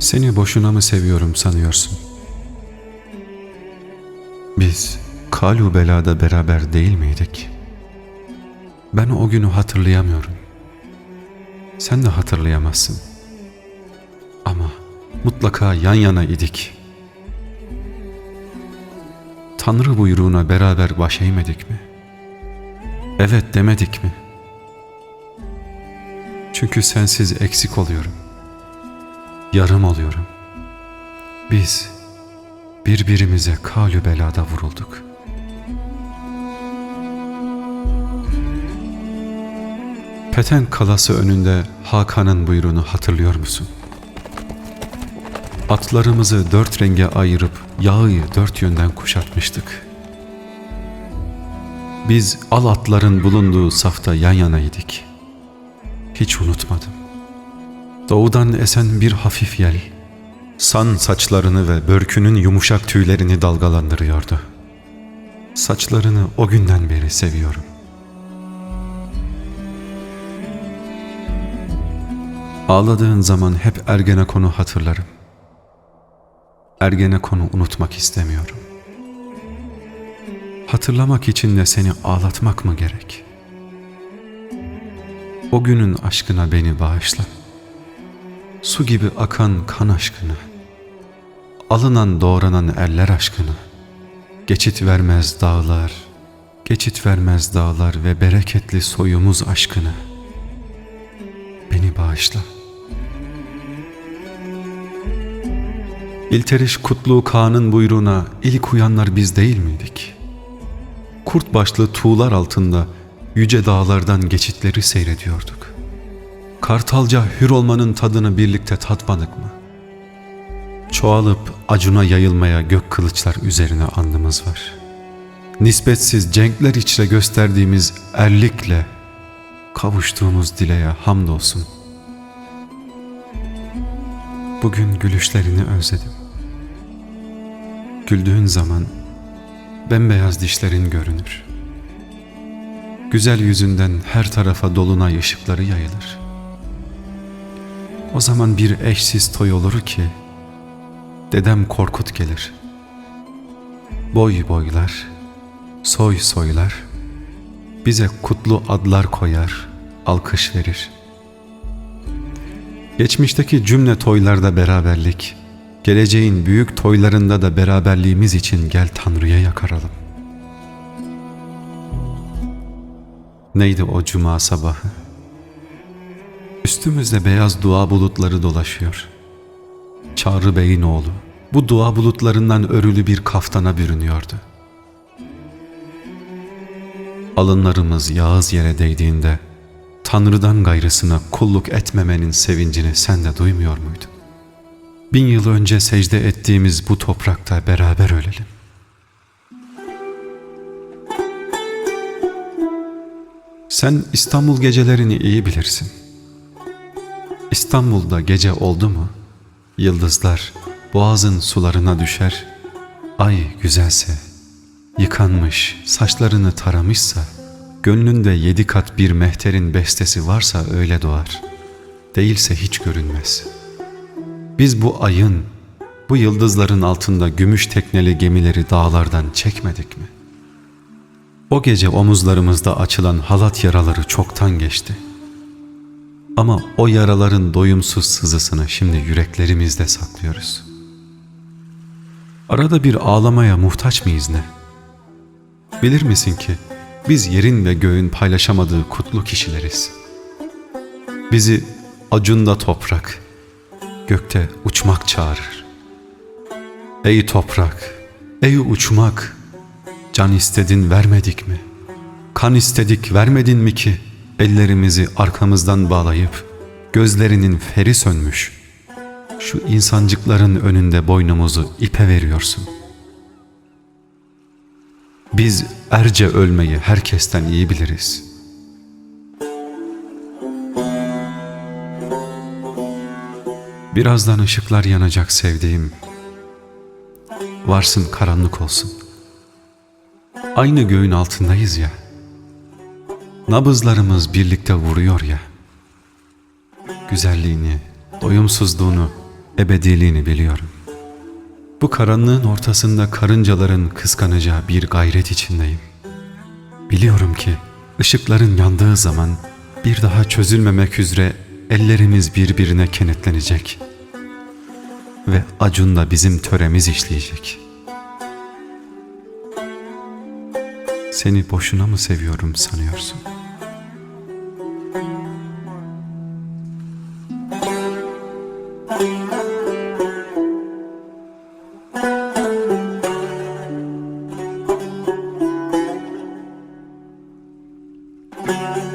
Seni boşuna mı seviyorum sanıyorsun? Biz Kalu belada beraber değil miydik? Ben o günü hatırlayamıyorum. Sen de hatırlayamazsın. Ama mutlaka yan yana idik. Tanrı buyruğuna beraber baş eğmedik mi? Evet demedik mi? Çünkü sensiz eksik oluyorum. Yarım oluyorum. Biz birbirimize kalü belada vurulduk. Peten kalası önünde Hakan'ın buyruğunu hatırlıyor musun? Atlarımızı dört renge ayırıp yağı dört yönden kuşatmıştık. Biz al atların bulunduğu safta yan yanaydık. Hiç unutmadım. Doğudan esen bir hafif yel, san saçlarını ve börkünün yumuşak tüylerini dalgalandırıyordu. Saçlarını o günden beri seviyorum. Ağladığın zaman hep Ergenekon'u hatırlarım. Ergenekon'u unutmak istemiyorum. Hatırlamak için de seni ağlatmak mı gerek? O günün aşkına beni bağışla. Su gibi akan kan aşkına. Alınan doğranan eller aşkına. Geçit vermez dağlar, geçit vermez dağlar ve bereketli soyumuz aşkına. Beni bağışla. İlteriş Kutlu Kağan'ın buyruğuna ilk uyanlar biz değil miydik? Kurt başlı tuğlar altında yüce dağlardan geçitleri seyrediyorduk. Kartalca hür olmanın tadını birlikte tatmadık mı? Çoğalıp acuna yayılmaya gök kılıçlar üzerine andımız var. Nispetsiz cenkler içre gösterdiğimiz erlikle kavuştuğumuz dileğe hamdolsun. Bugün gülüşlerini özledim. Güldüğün zaman bembeyaz dişlerin görünür. Güzel yüzünden her tarafa dolunay ışıkları yayılır. O zaman bir eşsiz toy olur ki dedem Korkut gelir. Boy boylar, soy soylar, bize kutlu adlar koyar, alkış verir. Geçmişteki cümle toylarda beraberlik, geleceğin büyük toylarında da beraberliğimiz için gel Tanrı'ya yakaralım. Neydi o cuma sabahı? Üstümüzde beyaz dua bulutları dolaşıyor. Çağrı Bey'in oğlu bu dua bulutlarından örülü bir kaftana bürünüyordu. Alınlarımız yağız yere değdiğinde Tanrı'dan gayrısına kulluk etmemenin sevincini sen de duymuyor muydun? Bin yıl önce secde ettiğimiz bu toprakta beraber ölelim. Sen İstanbul gecelerini iyi bilirsin. İstanbul'da gece oldu mu, yıldızlar boğazın sularına düşer, ay güzelse, yıkanmış, saçlarını taramışsa, gönlünde yedi kat bir mehterin bestesi varsa öyle doğar, değilse hiç görünmez. Biz bu ayın, bu yıldızların altında gümüş tekneli gemileri dağlardan çekmedik mi? O gece omuzlarımızda açılan halat yaraları çoktan geçti. Ama o yaraların doyumsuz sızısını şimdi yüreklerimizde saklıyoruz. Arada bir ağlamaya muhtaç mıyız ne? Bilir misin ki biz yerin ve göğün paylaşamadığı kutlu kişileriz. Bizi acunda toprak, gökte uçmak çağırır. Ey toprak, ey uçmak, can istedin vermedik mi? Kan istedik vermedin mi ki? Ellerimizi arkamızdan bağlayıp, gözlerinin feri sönmüş, şu insancıkların önünde boynumuzu ipe veriyorsun. Biz erce ölmeyi herkesten iyi biliriz. Birazdan ışıklar yanacak sevdiğim. Varsın karanlık olsun. Aynı göğün altındayız ya. Nabızlarımız birlikte vuruyor ya. Güzelliğini, doyumsuzluğunu ebediliğini biliyorum. Bu karanlığın ortasında karıncaların kıskanacağı bir gayret içindeyim. Biliyorum ki ışıkların yandığı zaman bir daha çözülmemek üzere ellerimiz birbirine kenetlenecek. Ve Acun'la bizim töremiz işleyecek. Seni boşuna mı seviyorum sanıyorsun? Müzik